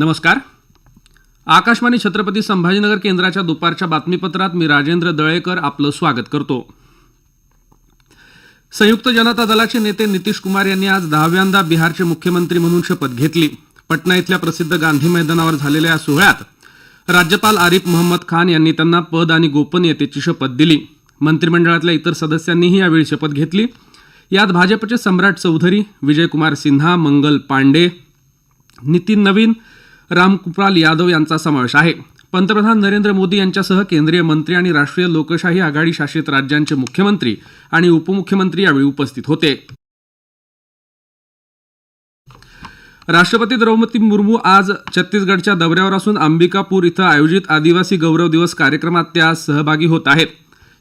नमस्कार. आकाशवाणी छत्रपती संभाजीनगर केंद्राच्या दुपारच्या बातमीपत्रात मी राजेंद्र दळेकर आपलं स्वागत करतो. संयुक्त जनता दलाचे नेते नितीश कुमार यांनी आज दहाव्यांदा बिहारचे मुख्यमंत्री म्हणून शपथ घेतली. पटना इथल्या प्रसिद्ध गांधी मैदानावर झालेल्या या सोहळ्यात राज्यपाल आरिफ मोहम्मद खान यांनी त्यांना पद आणि गोपनीयतेची शपथ दिली. मंत्रिमंडळातल्या इतर सदस्यांनीही यावेळी शपथ घेतली. यात भाजपचे सम्राट चौधरी विजयकुमार सिन्हा मंगल पांडे नितीन नवीन रामकृपाल यादव यांचा समावेश आहे. पंतप्रधान नरेंद्र मोदी यांच्यासह केंद्रीय मंत्री आणि राष्ट्रीय लोकशाही आघाडी शासित राज्यांचे मुख्यमंत्री आणि उपमुख्यमंत्री यावेळी उपस्थित होते. राष्ट्रपती द्रौपदी मुर्मू आज छत्तीसगडच्या दौऱ्यावर असून अंबिकापूर इथं आयोजित आदिवासी गौरव दिवस कार्यक्रमात त्या सहभागी होत आहेत.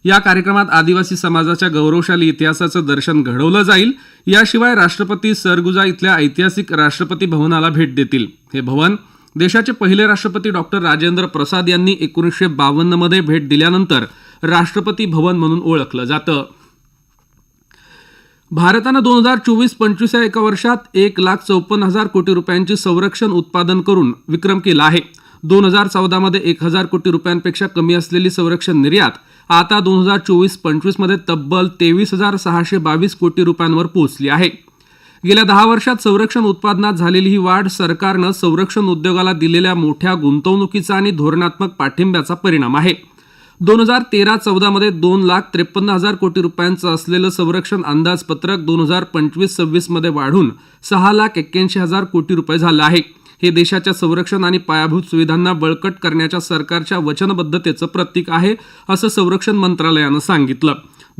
या कार्यक्रमात आदिवासी समाजाच्या गौरवशाली इतिहासाचं दर्शन घडवलं जाईल. याशिवाय राष्ट्रपती सरगुजा इथल्या ऐतिहासिक राष्ट्रपती भवनाला भेट देतील. हे भवन देशाचे पहिले राष्ट्रपती डॉक्टर राजेंद्र प्रसाद यांनी एकोणीसशे बावन्नमध्ये भेट दिल्यानंतर राष्ट्रपती भवन म्हणून ओळखलं जातं. भारतानं दोन हजार चोवीस पंचवीस या एका वर्षात एक लाख चौपन्न हजार कोटी रुपयांची संरक्षण उत्पादन करून विक्रम केला आहे. दोन हजार चौदामध्ये एक हजार कोटी रुपयांपेक्षा कमी असलेली संरक्षण निर्यात आता दोन हजार चोवीस पंचवीसमध्ये तब्बल तेवीस हजार सहाशे बावीस कोटी रुपयांवर पोहोचली आहे. गेल्या दहा वर्षात संरक्षण उत्पादनात झालेली ही वाढ सरकारनं संरक्षण उद्योगाला दिलेल्या मोठ्या गुंतवणुकीचा आणि धोरणात्मक पाठिंब्याचा परिणाम आहे. दोन हजार तेरा चौदामध्ये दोन लाख त्रेपन्न हजार कोटी रुपयांचं असलेलं संरक्षण अंदाजपत्रक दोन हजार पंचवीस सव्वीसमध्ये वाढून सहा लाख एक्क्याऐंशी हजार कोटी रुपये झालं आहे. हे देशाच्या संरक्षण आणि पायाभूत सुविधांना बळकट करण्याच्या सरकारच्या वचनबद्धतेचं प्रतीक आहे असं संरक्षण मंत्रालयानं सांगितलं.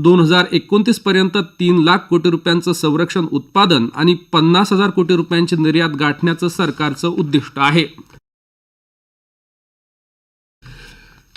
दोन हजार एकोणतीस पर्यंत तीन लाख कोटी रुपयांचं संरक्षण उत्पादन आणि पन्नास हजार कोटी रुपयांची निर्यात गाठण्याचं सरकारचं उद्दिष्ट आहे.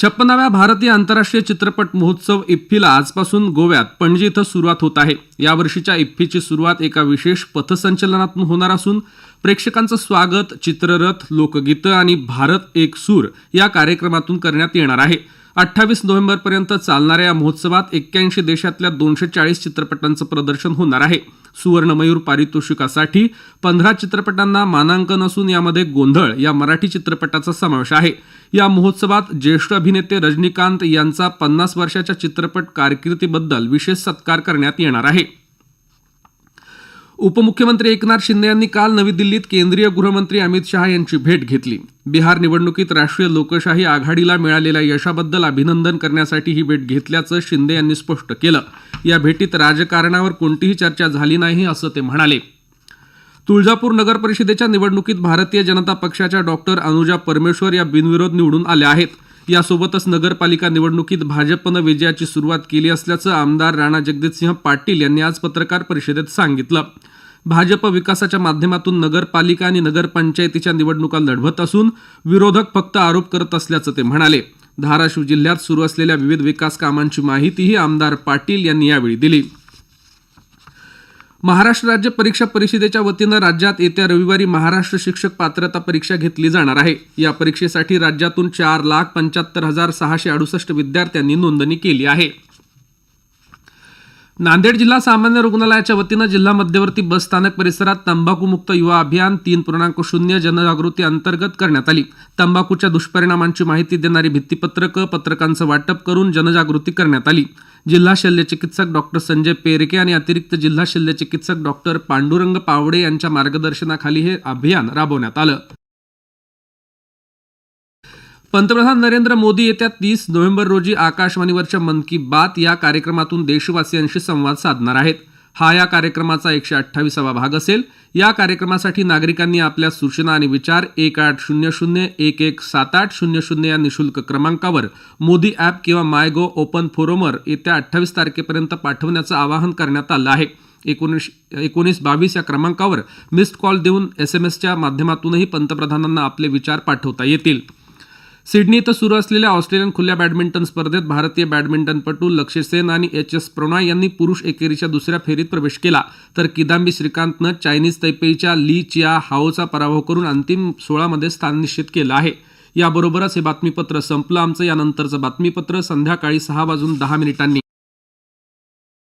छप्पनाव्या भारतीय आंतरराष्ट्रीय चित्रपट महोत्सव इफ्फीला आजपासून गोव्यात पणजी इथं सुरुवात होत आहे. यावर्षीच्या इफ्फीची सुरुवात एका विशेष पथसंचलनातून होणार असून प्रेक्षकांचं स्वागत चित्ररथ लोकगीतं आणि भारत एक सूर या कार्यक्रमातून करण्यात येणार आहे. अठ्ठावीस नोव्हेंबरपर्यंत चालणाऱ्या या महोत्सवात एक्क्याऐंशी देशातल्या दोनशे चाळीस चित्रपटांचं प्रदर्शन होणार आहे. सुवर्णमयूर पारितोषिकासाठी पंधरा चित्रपटांना मानांकन असून यामध्ये गोंधळ या मराठी चित्रपटाचा समावेश आहे. या महोत्सवात ज्येष्ठ अभिनेते रजनीकांत यांचा पन्नास वर्षाच्या चित्रपट कारकिर्दीबद्दल विशेष सत्कार करण्यात येणार आहे. उपमुख्यमंत्री एकनाथ शिंदे यांनी काल नवी दिल्लीत केंद्रीय गृहमंत्री अमित शहा यांची भेट घेतली. बिहार निवडणुकीत राष्ट्रीय लोकशाही आघाडीला मिळालेल्या यशाबद्दल अभिनंदन करण्यासाठी ही भेट घेतल्याचं शिंदे यांनी स्पष्ट केलं. या भेटीत राजकारणावर कोणतीही चर्चा झाली नाही असं ते म्हणाले. तुळजापूर नगर परिषदेच्या निवडणुकीत भारतीय जनता पक्षाच्या डॉक्टर अनुजा परमेश्वर या बिनविरोध निवडून आल्या आहेत. यासोबतच नगरपालिका निवडणुकीत भाजपनं विजयाची सुरुवात केली असल्याचं आमदार राणा जगजितसिंह पाटील यांनी आज पत्रकार परिषदेत सांगितलं. भाजप विकासाच्या माध्यमातून नगरपालिका आणि नगरपंचायतीच्या निवडणुका लढवत असून विरोधक फक्त आरोप करत असल्याचं ते म्हणाले. धाराशिव जिल्ह्यात सुरू असलेल्या विविध विकास कामांची माहितीही आमदार पाटील यांनी यावेळी दिली. महाराष्ट्र राज्य परीक्षा परिषदेच्या वतीनं राज्यात येत्या रविवारी महाराष्ट्र शिक्षक पात्रता परीक्षा घेतली जाणार आहे. या परीक्षेसाठी राज्यातून चार लाख पंच्याहत्तर हजार सहाशे अडुसष्ट विद्यार्थ्यांनी नोंदणी केली आहे. नांदेड जिल्हा सामान्य रुग्णालयाच्या वतीनं जिल्हा मध्यवर्ती बस स्थानक परिसरात तंबाखूमुक्त युवा अभियान तीन पूर्णांक शून्य जनजागृती अंतर्गत करण्यात आली. तंबाखूच्या दुष्परिणामांची माहिती देणारी भित्तीपत्रकं पत्रकांचं वाटप करून जनजागृती करण्यात आली. जिल्हा शल्यचिकित्सक डॉक्टर संजय पेरके आणि अतिरिक्त जिल्हा शल्यचिकित्सक डॉक्टर पांडुरंग पावडे यांच्या मार्गदर्शनाखाली हे अभियान राबवण्यात आलं. पंतप्रधान नरेंद्र मोदी येत्या तीस नोव्हेंबर रोजी आकाशवाणीवरच्या मन की बात या कार्यक्रमातून देशवासियांशी संवाद साधणार आहेत. हा या कार्यक्रमाचा एकशे अठ्ठावीसावा भाग असेल. या कार्यक्रमासाठी नागरिकांनी आपल्या सूचना आणि विचार एक आठ शून्य शून्य एक एक सात आठ शून्य शून्य या निशुल्क क्रमांकावर मोदी ॲप किंवा माय गो ओपन फोरमवर येत्या अठ्ठावीस तारखेपर्यंत पाठवण्याचं आवाहन करण्यात आलं आहे. एकोणीस एकोणीस बावीस या क्रमांकावर मिस्ड कॉल देऊन एस एम एसच्या माध्यमातूनही पंतप्रधानांना आपले विचार पाठवता येतील. सिडनी इथं सुरू असलेल्या ऑस्ट्रेलियन खुल्या बॅडमिंटन स्पर्धेत भारतीय बॅडमिंटनपटू लक्ष्य सेन आणि एच एस प्रणॉय यांनी पुरुष एकेरीच्या दुसऱ्या फेरीत प्रवेश केला. तर किदांबी श्रीकांतनं चायनीज तैपेईच्या ली चिया हाओचा पराभव करून अंतिम सोळामध्ये स्थान निश्चित केलं आहे. याबरोबरच हे बातमीपत्र संपलं. आमचं यानंतरचं बातमीपत्र संध्याकाळी सहा वाजून दहा मिनिटांनी.